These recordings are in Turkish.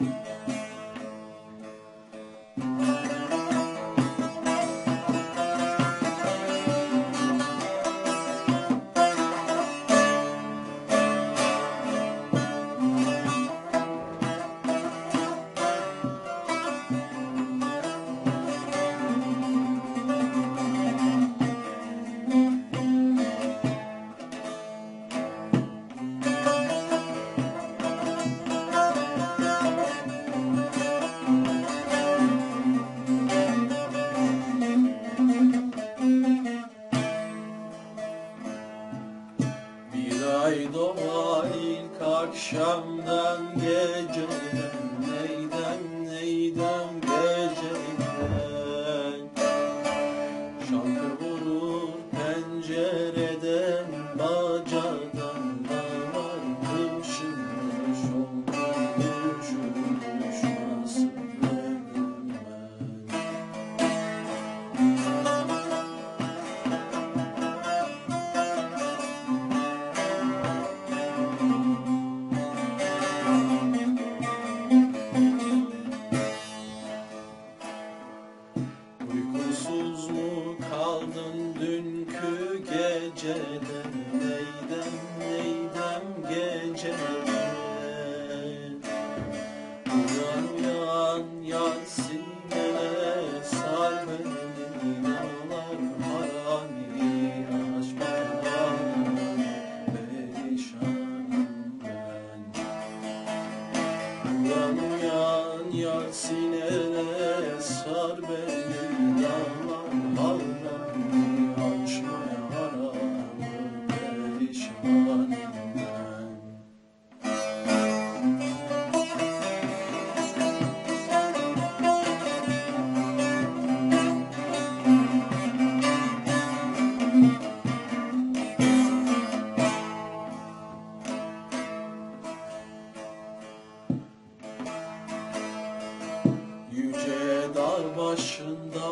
Bye. Ay doğar ilk akşamdan geceden kaldın dünkü geceden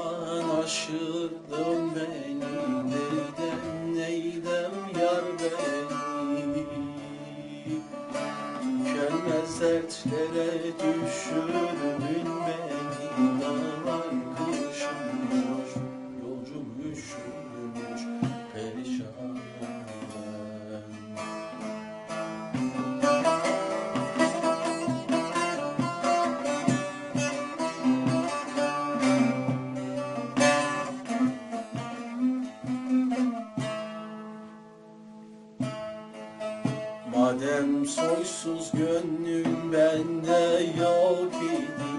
başından aşırdın beni Neydem neydem yar beni? Tükenmez dertlere düşürdün beni Dağlar kışmış, Madem soysuz gönlün bende yok idi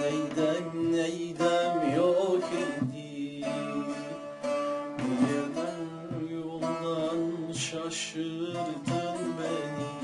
Neydem neydem yok idi Neden yoldan şaşırdın beni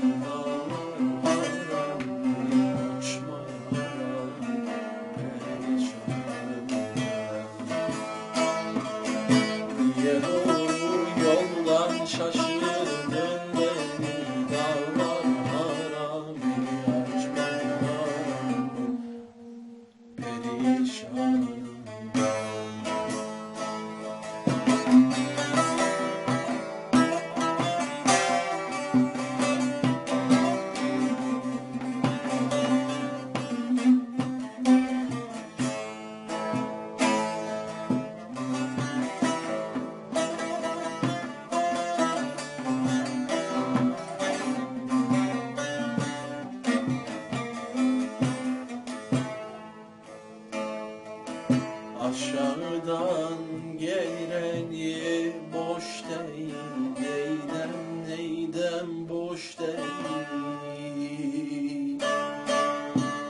Aşağıdan geleni boş değil Neydem neydem boş değil.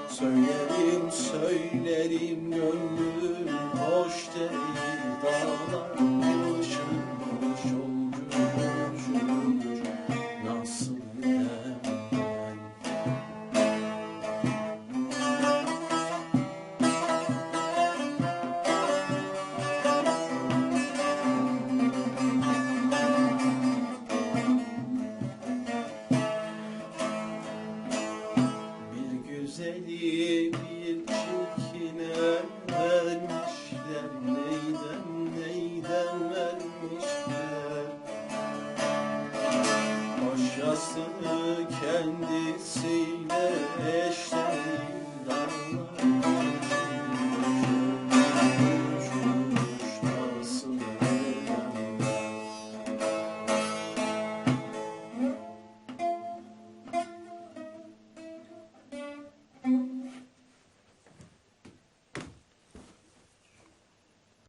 Söylerim söylerim gönlüm hoş değil Dağlar Neydem neydem vermişler? Başkası kendisiyle eşleşmişler